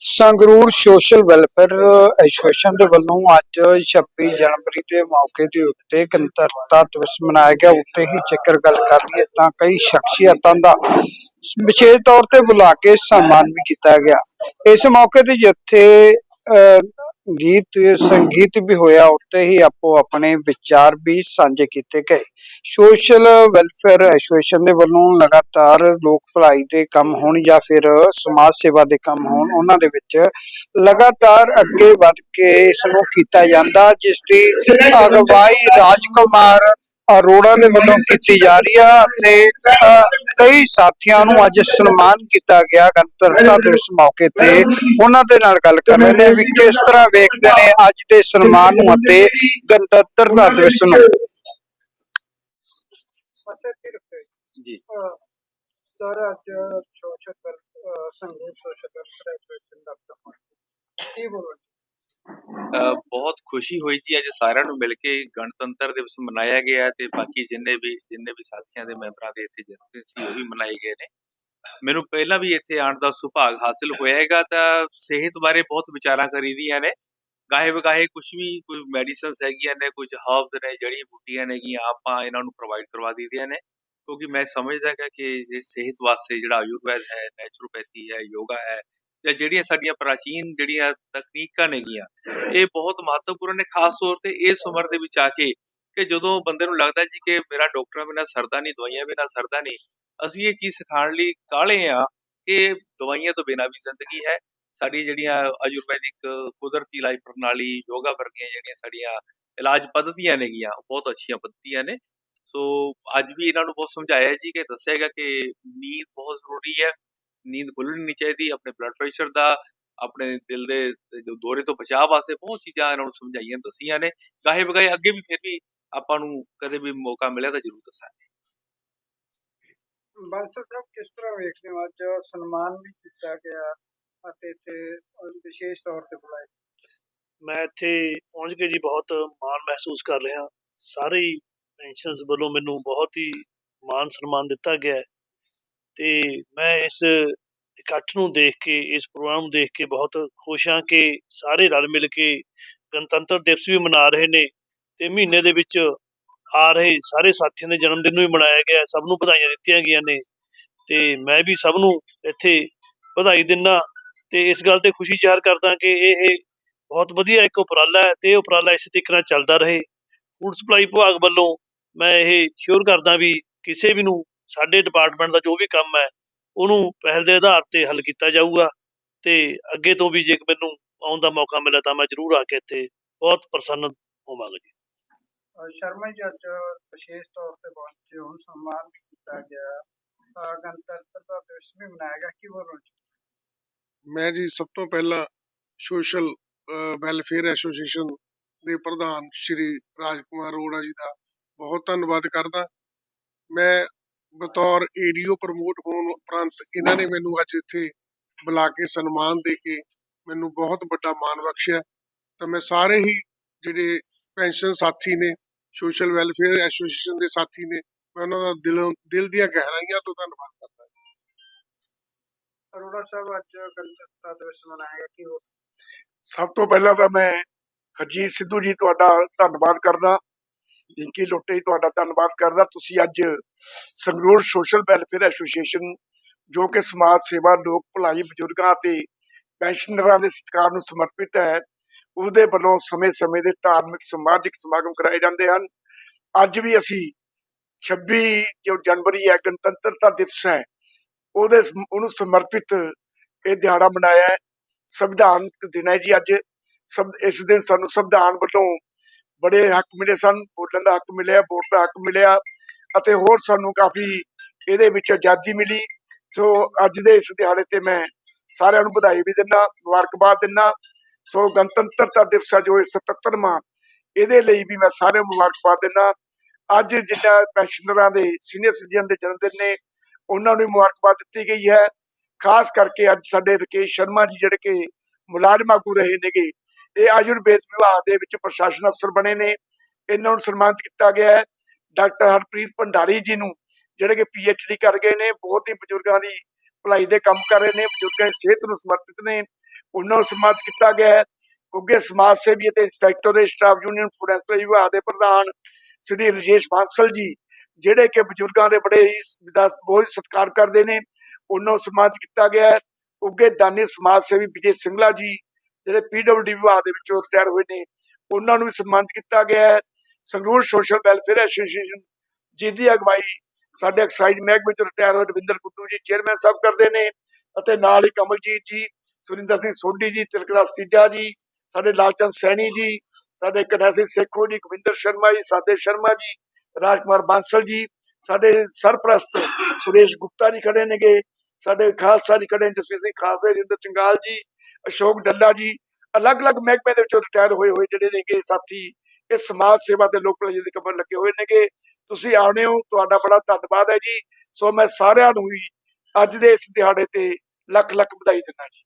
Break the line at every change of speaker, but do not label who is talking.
Sangrur social welfare association ਦੇ ਵੱਲੋਂ ਅੱਜ 26 ਜਨਵਰੀ ਦੇ ਮੌਕੇ ਦੇ ਉੱਤੇ ਗਣਤੰਤਰਤਾ ਦਿਵਸ ਮਨਾਇਆ ਗਿਆ। ਉੱਤੇ ਹੀ ਜੇਕਰ ਗੱਲ ਕਰ ਲਈਏ ਤਾਂ ਕਈ ਸ਼ਖਸੀਅਤਾਂ ਦਾ ਵਿਸ਼ੇਸ਼ ਤੌਰ ਤੇ ਬੁਲਾ ਕੇ ਸਨਮਾਨ ਵੀ ਕੀਤਾ ਗਿਆ। ਇਸ ਮੌਕੇ ਤੇ ਜਿੱਥੇ ਅਹ, ਗੀਤ, ਸੰਗੀਤ ਵੀ ਹੋਇਆ ਉੱਤੇ ਹੀ ਆਪੋ ਆਪਣੇ ਵਿਚਾਰ ਵੀ ਸਾਂਝੇ ਕੀਤੇ ਗਏ। ਸੋਸ਼ਲ ਵੈਲਫੇਅਰ ਐਸੋਸੀਏਸ਼ਨ ਦੇ ਵੱਲੋਂ ਲਗਾਤਾਰ ਲੋਕ ਭਲਾਈ ਦੇ ਕੰਮ ਹੋਣ ਜਾਂ ਫਿਰ ਸਮਾਜ ਸੇਵਾ ਦੇ ਕੰਮ ਹੋਣ, ਉਹਨਾਂ ਦੇ ਵਿੱਚ ਲਗਾਤਾਰ ਅੱਗੇ ਵਧ ਕੇ ਇਸ ਨੂੰ ਕੀਤਾ ਜਾਂਦਾ, ਜਿਸ ਦੀ ਅਗਵਾਈ ਰਾਜਕੁਮਾਰ ਅਰੋੜਾ ਦੇ ਵੱਲੋਂ ਕੀਤੀ ਜਾ ਰਹੀ ਹੈ ਤੇ ਕਈ ਸਾਥੀਆਂ ਨੂੰ ਅੱਜ ਸਨਮਾਨ ਕੀਤਾ ਗਿਆ ਗਣਤੰਤਰਤਾ ਦਿਵਸ ਮੌਕੇ ਤੇ। ਉਹਨਾਂ ਦੇ ਨਾਲ ਗੱਲ ਕਰ ਰਹੇ ਨੇ ਵੀ ਕਿਸ ਤਰ੍ਹਾਂ ਵੇਖਦੇ ਨੇ ਅੱਜ ਦੇ ਸਨਮਾਨ ਨੂੰ ਅਤੇ ਗਣਤੰਤਰਤਾ ਦਿਵਸ ਨੂੰ।
ਜੀ।
ਸਰ ਅੱਜ ਸੋਸ਼ਲ ਸੰਗਰੂਰ ਸੋਸ਼ਲ ਐਸੋਸੀਏਸ਼ਨ ਦਾ ਕੀ ਬੋਲੋ
ਅ, ਬਹੁਤ ਖੁਸ਼ੀ ਹੋਈ ਜੀ, ਅੱਜ ਸਾਰਿਆਂ ਨੂੰ ਮਿਲ ਕੇ ਗਣਤੰਤਰ ਦਿਵਸ ਮਨਾਇਆ ਗਿਆ ਤੇ ਬਾਕੀ ਜਿੰਨੇ ਵੀ ਜਿੰਨੇ ਵੀ ਸਾਥੀਆਂ ਦੇ ਮੈਂਬਰਾਂ ਦੇ ਇੱਥੇ ਜਨਮ ਸੀ, ਉਹ ਵੀ ਮਨਾਏ ਗਏ ਨੇ। ਮੈਨੂੰ ਪਹਿਲਾਂ ਵੀ ਇੱਥੇ ਆਉਣ ਦਾ ਸੁਭਾਗ ਹਾਸਿਲ ਹੋਇਆ ਤਾਂ ਸਿਹਤ ਬਾਰੇ ਬਹੁਤ ਵਿਚਾਰਾਂ ਕਰੀਦੀਆਂ ਨੇ। ਗਾਹੇ ਵਗਾਹੇ ਕੁਝ ਵੀ, ਕੋਈ ਮੈਡੀਸਿਨਸ ਹੈਗੀਆਂ ਨੇ, ਕੁਝ ਹਰਬਸ ਨੇ ਜੜੀ ਬੂਟੀਆਂ ਨੇਗੀਆਂ, ਆਪਾਂ ਇਹਨਾਂ ਨੂੰ ਪ੍ਰੋਵਾਈਡ ਕਰਵਾ ਦਿੰਦੀਆਂ ਨੇ। ਕਿਉਂਕਿ ਮੈਂ ਸਮਝਦਾ ਹੈਗਾ ਕਿ ਇਹ ਸਿਹਤ ਵਾਸਤੇ ਜਿਹੜਾ ਆਯੁਰਵੈਦ ਹੈ ਨੈਚੁਰੋਪੈਥੀ ਹੈ, ਯੋਗਾ ਹੈ ਜਾਂ ਜਿਹੜੀਆਂ ਸਾਡੀਆਂ ਪ੍ਰਾਚੀਨ ਜਿਹੜੀਆਂ ਤਕਨੀਕਾਂ ਨੇਗੀਆਂ, ਇਹ ਬਹੁਤ ਮਹੱਤਵਪੂਰਨ ਨੇ, ਖਾਸ ਤੌਰ ਤੇ ਇਸ ਉਮਰ ਦੇ ਵਿੱਚ ਆ ਕੇ ਕਿ ਜਦੋਂ ਬੰਦੇ ਨੂੰ ਲੱਗਦਾ ਜੀ ਕਿ ਮੇਰਾ ਡਾਕਟਰਾਂ ਬਿਨਾਂ ਸਰਦਾ ਨਹੀਂ, ਦਵਾਈਆਂ ਬਿਨਾਂ ਸਰਦਾ ਨਹੀਂ, ਅਸੀਂ ਇਹ ਚੀਜ਼ ਸਿਖਾਉਣ ਲਈ ਕਾਹਲੇ ਆ ਕਿ ਦਵਾਈਆਂ ਤੋਂ ਬਿਨਾਂ ਵੀ ਜ਼ਿੰਦਗੀ ਹੈ। ਸਾਡੀ ਜਿਹੜੀਆਂ ਆਯੁਰਵੈਦਿਕ ਕੁਦਰਤੀ ਲਾਈਫ ਪ੍ਰਣਾਲੀ, ਯੋਗਾ ਵਰਗੀਆਂ ਜਿਹੜੀਆਂ ਸਾਡੀਆਂ ਇਲਾਜ ਪੱਧਤੀਆਂ ਨੇਗੀਆਂ ਬਹੁਤ ਅੱਛੀਆਂ ਪੱਧਤੀਆਂ ਨੇ। ਸੋ ਅੱਜ ਵੀ ਇਹਨਾਂ ਨੂੰ ਬਹੁਤ ਸਮਝਾਇਆ ਜੀ ਕਿ ਦੱਸਿਆ ਗਿਆ ਕਿ ਨੀਂਦ ਬਹੁਤ ਜ਼ਰੂਰੀ ਹੈ। ਨੀਂਦ ਭੁੱਲਣੀ ਨਹੀਂ ਚਾਹੀਦੀ ਆਪਣੇ ਬਲੱਡ ਪ੍ਰੈਸ਼ਰ ਦਾ ਆਪਣੇ ਦਿਲ ਦੇ ਜੋ ਦੌਰੇ ਤੋਂ ਬਚਾਅ ਵਾਸਤੇ ਬਹੁਤ ਚੀਜ਼ਾਂ ਇਹਨਾਂ ਨੂੰ ਸਮਝਾਈਆਂ ਦੱਸੀਆਂ ਨੇ। ਗਾਹੇ ਬਗਾਏ ਅੱਗੇ ਵੀ ਫਿਰ ਵੀ ਆਪਾਂ ਨੂੰ ਕਦੇ ਵੀ ਮੌਕਾ ਮਿਲਿਆ ਤਾਂ ਜ਼ਰੂਰ ਦੱਸਾਂਗੇ।
ਬਾਂਸਲ ਸਾਹਿਬ ਕਿਸ ਤਰ੍ਹਾਂ ਵੇਖਦੇ ਹੋ? ਅੱਜ ਸਨਮਾਨ ਵੀ ਕੀਤਾ ਗਿਆ ਅਤੇ ਇੱਥੇ ਵਿਸ਼ੇਸ਼ ਤੌਰ ਤੇ ਬੁਲਾਇਆ
ਮੈਂ ਇੱਥੇ ਪਹੁੰਚ ਕੇ ਜੀ ਬਹੁਤ ਮਾਣ ਮਹਿਸੂਸ ਕਰ ਰਿਹਾ। ਸਾਰੇ ਹੀ ਪੈਨਸ਼ਨਰਸ ਵੱਲੋਂ ਮੈਨੂੰ ਬਹੁਤ ਹੀ ਮਾਣ ਸਨਮਾਨ ਦਿੱਤਾ ਗਿਆ ਤੇ ਮੈਂ ਇਸ ਇਕੱਠ ਨੂੰ ਦੇਖ ਕੇ, ਇਸ ਪ੍ਰੋਗਰਾਮ ਨੂੰ ਦੇਖ ਕੇ ਬਹੁਤ ਖੁਸ਼ ਹਾਂ ਕਿ ਸਾਰੇ ਰਲ ਮਿਲ ਕੇ ਗਣਤੰਤਰ ਦਿਵਸ ਵੀ ਮਨਾ ਰਹੇ ਨੇ ਤੇ ਮਹੀਨੇ ਦੇ ਵਿੱਚ ਆ ਰਹੇ ਸਾਰੇ ਸਾਥੀਆਂ ਦੇ ਜਨਮ ਦਿਨ ਨੂੰ ਵੀ ਮਨਾਇਆ ਗਿਆ, ਸਭ ਨੂੰ ਵਧਾਈਆਂ ਦਿੱਤੀਆਂ ਗਈਆਂ ਨੇ ਤੇ ਮੈਂ ਵੀ ਸਭ ਨੂੰ ਇੱਥੇ ਵਧਾਈ ਦਿੰਦਾ ਤੇ ਇਸ ਗੱਲ ਤੇ ਖੁਸ਼ੀ ਜ਼ਾਹਰ ਕਰਦਾ ਕਿ ਇਹ ਬਹੁਤ ਵਧੀਆ ਇੱਕ ਉਪਰਾਲਾ ਹੈ ਤੇ ਇਹ ਉਪਰਾਲਾ ਇਸੇ ਤਰੀਕੇ ਨਾਲ ਚੱਲਦਾ ਰਹੇ। ਫੂਡ ਸਪਲਾਈ ਵਿਭਾਗ ਵੱਲੋਂ ਮੈਂ ਇਹ ਸ਼ੋਰ ਕਰਦਾ ਵੀ ਕਿਸੇ ਵੀ ਨੂੰ ਸਾਡੇ ਡਿਪਾਰਟਮੈਂਟ ਦਾ ਜੋ ਵੀ ਕੰਮ ਹੈ ਉਹਨੂੰ ਪਹਿਲ ਦੇ ਆਧਾਰ ਤੇ ਹੱਲ ਕੀਤਾ ਜਾਊਗਾ ਤੇ ਅੱਗੇ ਤੋਂ ਵੀ ਜੇ ਮੈਨੂੰ ਆਉਣ ਦਾ ਮੌਕਾ ਮਿਲਿਆ ਤਾਂ ਮੈਂ ਜ਼ਰੂਰ ਆ ਕੇ ਇੱਥੇ ਬਹੁਤ ਪ੍ਰਸੰਨ ਹੋਵਾਂਗਾ ਜੀ।
ਸ਼ਰਮਾ ਜੀ ਅੱਜ ਵਿਸ਼ੇਸ਼ ਤੌਰ ਤੇ ਪਹੁੰਚੇ ਹੁਣ ਸਨਮਾਨ ਵੀ ਕੀਤਾ ਗਿਆ। ਅਹ ਗਣਤੰਤਰਤਾ ਦਿਵਸ ਵੀ ਮਨਾਇਆ ਗਿਆ ਕੀ ਬੋਲੋ
ਮੈਂ ਜੀ ਸਭ ਤੋਂ ਪਹਿਲਾਂ ਸੋਸ਼ਲ ਵੈਲਫੇਅਰ ਐਸੋਸੀਏਸ਼ਨ ਦੇ ਪ੍ਰਧਾਨ ਸ਼੍ਰੀ ਰਾਜਕੁਮਾਰ ਅਰੋੜਾ ਜੀ ਦਾ ਬਹੁਤ ਧੰਨਵਾਦ ਕਰਦਾ। ਮੈਂ ਬਤੌਰ ਏਡੀਓ ਪ੍ਰਮੋਟ ਹੋਣ ਉਪਰੰਤ ਇਹਨਾਂ ਨੇ ਮੈਨੂੰ ਅੱਜ ਇੱਥੇ ਬੁਲਾ ਕੇ ਸਨਮਾਨ ਦੇ ਕੇ ਮੈਨੂੰ ਬਹੁਤ ਵੱਡਾ ਮਾਣ ਬਖਸ਼ਿਆ। ਤਾਂ ਮੈਂ ਸਾਰੇ ਹੀ ਜਿਹੜੇ ਪੈਨਸ਼ਨ ਸਾਥੀ ਨੇ ਸੋਸ਼ਲ ਵੈਲਫੇਅਰ ਐਸੋਸੀਏਸ਼ਨ ਦੇ ਸਾਥੀ ਨੇ ਮੈਂ ਉਹਨਾਂ ਦਾ ਦਿਲੋਂ ਦਿਲ ਦੀਆਂ ਗਹਿਰਾਈਆਂ ਤੋਂ ਧੰਨਵਾਦ ਕਰਦਾ
ਅਰੋੜਾ ਸਾਹਿਬ ਅੱਜ ਗਣਤੰਤਰਤਾ ਦਿਵਸ ਮਨਾਇਆ ਗਿਆ ਕੀ
ਸਭ ਤੋਂ ਪਹਿਲਾਂ ਤਾਂ ਮੈਂ ਹਰਜੀਤ ਸਿੱਧੂ ਜੀ ਤੁਹਾਡਾ ਧੰਨਵਾਦ ਕਰਦਾ। ਇੰਕੀ ਲੋਟੇ ਤੁਹਾਡਾ ਧੰਨਵਾਦ ਕਰਦਾ। ਤੁਸੀਂ ਅੱਜ ਸੰਗਰੂਰ ਸੋਸ਼ਲ ਵੈਲਫੇਅਰ ਐਸੋਸੀਏਸ਼ਨ ਜੋ ਕਿ ਸਮਾਜ ਸੇਵਾ, ਲੋਕ ਭਲਾਈ ਬਜ਼ੁਰਗਾਂ ਅਤੇ ਪੈਨਸ਼ਨਰਾਂ ਦੇ ਸਤਿਕਾਰ ਨੂੰ ਸਮਰਪਿਤ ਹੈ, ਉਹਦੇ ਵੱਲੋਂ ਸਮੇਂ-ਸਮੇਂ ਦੇ ਧਾਰਮਿਕ, ਸਮਾਜਿਕ ਸਮਾਗਮ ਕਰਾਏ ਜਾਂਦੇ ਹਨ। ਅੱਜ ਵੀ ਅਸੀਂ 26 ਜੋ ਜਨਵਰੀ ਹੈ, ਗਣਤੰਤਰਤਾ ਦਿਵਸ ਹੈ, ਉਹਦੇ ਉਹਨੂੰ ਸਮਰਪਿਤ ਇਹ ਦਿਹਾੜਾ ਮਨਾਇਆ ਹੈ। ਸੰਵਿਧਾਨਕ ਦਿਨ ਹੈ ਜੀ ਅੱਜ। ਇਸ ਦਿਨ ਸਾਨੂੰ ਸੰਵਿਧਾਨ ਵੱਲੋਂ ਬੜੇ ਹੱਕ ਮਿਲੇ ਸਨ, ਬੋਲਣ ਦਾ ਹੱਕ ਮਿਲਿਆ, ਵੋਟ ਦਾ ਹੱਕ ਮਿਲਿਆ ਅਤੇ ਹੋਰ ਸਾਨੂੰ ਕਾਫੀ ਇਹਦੇ ਵਿੱਚ ਆਜ਼ਾਦੀ ਮਿਲੀ। ਸੋ ਅੱਜ ਦੇ ਇਸ ਦਿਹਾੜੇ ਤੇ ਮੈਂ ਸਾਰਿਆਂ ਨੂੰ ਵਧਾਈ ਵੀ ਦਿੰਦਾ, ਮੁਬਾਰਕਬਾਦ ਦਿੰਦਾ। ਸੋ ਗਣਤੰਤਰਤਾ ਦਿਵਸ ਆ ਜੋ ਇਹ 77ਵਾਂ ਇਹਦੇ ਲਈ ਵੀ ਮੈਂ ਸਾਰਿਆਂ ਨੂੰ ਮੁਬਾਰਕਬਾਦ ਦਿੰਦਾ। ਅੱਜ ਜਿੱਦਾਂ ਪੈਨਸ਼ਨਰਾਂ ਦੇ, ਸੀਨੀਅਰ ਸਿਟੀਜ਼ਨ ਦੇ ਜਨਮ ਦਿਨ ਨੇ, ਉਹਨਾਂ ਨੂੰ ਵੀ ਮੁਬਾਰਕਬਾਦ ਦਿੱਤੀ ਗਈ ਹੈ। ਖਾਸ ਕਰਕੇ ਅੱਜ ਸਾਡੇ ਰਕੇਸ਼ ਸ਼ਰਮਾ ਜੀ ਜਿਹੜੇ ਕਿ ਮੁਲਾਜ਼ਮ ਆਗੂ ਰਹੇ ਨੇਗੇ। ਇਹ ਆਯੁਰਵੇਦ ਵਿਭਾਗ ਦੇ ਵਿੱਚ ਪ੍ਰਸ਼ਾਸਨ ਅਫਸਰ ਬਣੇ ਨੇ। ਇਹਨਾਂ ਨੂੰ ਸਨਮਾਨਿਤ ਕੀਤਾ ਗਿਆ ਹੈ। ਡਾਕਟਰ ਹਰਪ੍ਰੀਤ ਭੰਡਾਰੀ ਜੀ ਨੂੰ, ਜਿਹੜੇ ਕਿ ਡੀ ਕਰ ਗਏ ਨੇ, ਬਹੁਤ ਹੀ ਬਜ਼ੁਰਗਾਂ ਦੀ ਭਲਾਈ ਦੇ ਕੰਮ ਕਰ ਰਹੇ ਨੇ, ਬਜ਼ੁਰਗਾਂ ਦੀ ਸਿਹਤ ਨੂੰ ਸਮਰਪਿਤ ਨੇ। ਉਹਨਾਂ ਨੂੰ ਸਨਮਾਨਿਤ ਕੀਤਾ ਗਿਆ ਹੈ। ਉੱਗੇ ਸਮਾਜ ਸੇਵੀ ਅਤੇ ਇੰਸਪੈਕਟਰ ਸਟਾਫ ਯੂਨੀਅਨ ਫੂਡ ਵਿਭਾਗ ਦੇ ਪ੍ਰਧਾਨ ਸ੍ਰੀ ਰਜੇਸ਼ ਬਾਂਸਲ ਜੀ, ਜਿਹੜੇ ਕਿ ਬਜ਼ੁਰਗਾਂ ਦੇ ਬੜੇ ਹੀ ਬਹੁਤ ਸਤਿਕਾਰ ਕਰਦੇ ਨੇ। ਉਹਨਾਂ ਨੂੰ ਸਨਮਾਨਿਤ ਕੀਤਾ ਗਿਆ ਹੈ। ਉੱਗੇ ਦਾਨੀ ਸਮਾਜ ਸੇਵੀ ਵਿਜੇ ਸਿੰਗਲਾ ਜੀ, ਜਿਹੜੇ ਪੀਡਬਲਯੂਡੀ ਵਿਭਾਗ ਦੇ ਵਿੱਚੋਂ ਰਿਟਾਇਰ ਹੋਏ ਨੇ, ਉਹਨਾਂ ਨੂੰ ਵੀ ਸਨਮਾਨਿਤ ਕੀਤਾ ਗਿਆ ਹੈ। ਸੰਗਰੂਰ ਸੋਸ਼ਲ ਵੈਲਫੇਅਰ ਐਸੋਸੀਏਸ਼ਨ ਜਿਹਦੀ ਅਗਵਾਈ ਸਾਡੇ ਐਕਸਾਈਜ਼ ਮਹਿਕਮੇ ਤੋਂ ਰਿਟਾਇਰ ਹੋਏ ਰਵਿੰਦਰ ਕੁੱਟੂ ਜੀ ਚੇਅਰਮੈਨ ਸਾਹਿਬ ਕਰਦੇ ਨੇ ਅਤੇ ਨਾਲ ਹੀ ਕਮਲਜੀਤ ਜੀ, ਸੁਰਿੰਦਰ ਸਿੰਘ ਸੋਢੀ ਜੀ ਤਿਲਕਰਾਜ ਤੀਜਾ ਜੀ, ਸਾਡੇ ਲਾਲਚੰਦ ਸੈਣੀ ਜੀ, ਸਾਡੇ ਕਨੈਸੀ ਸੇਖੋ ਜੀ ਗੋਬਿੰਦਰ ਸ਼ਰਮਾ ਜੀ, ਸਾਦੇ ਸ਼ਰਮਾ ਜੀ, ਰਾਜਕੁਮਾਰ ਬਾਂਸਲ ਜੀ, ਸਾਡੇ ਸਰਪ੍ਰਸਤ ਸੁਰੇਸ਼ ਗੁਪਤਾ ਜੀ ਖੜੇ ਨੇਗੇ। ਸਾਡੇ ਖਾਲਸਾ ਜੀ ਖੜੇ ਜਸਵੀਰ ਸਿੰਘ ਖਾਲਸਾ ਰਿੰਦਰ ਚੰਗਾਲ ਜੀ, ਅਸ਼ੋਕ ਡੱਲਾ ਜੀ, ਅਲੱਗ-ਅਲੱਗ ਮਹਿਕਮੇ ਦੇ ਵਿੱਚੋਂ ਰਿਟਾਇਰ ਹੋਏ ਹੋਏ ਜਿਹੜੇ ਨੇਗੇ ਸਾਥੀ, ਇਹ ਸਮਾਜ ਸੇਵਾ ਦੇ ਲੋਕ ਭਲਾਈ ਦੇ ਕਮਰ ਲੱਗੇ ਹੋਏ ਨੇਗੇ। ਤੁਸੀਂ ਆਉਣੇ ਹੋ, ਤੁਹਾਡਾ ਬੜਾ ਧੰਨਵਾਦ ਹੈ ਜੀ। ਸੋ ਮੈਂ ਸਾਰਿਆਂ ਨੂੰ ਹੀ ਅੱਜ ਦੇ ਇਸ ਦਿਹਾੜੇ ਤੇ ਲੱਖ ਲੱਖ ਵਧਾਈ ਦਿੰਦਾ ਜੀ।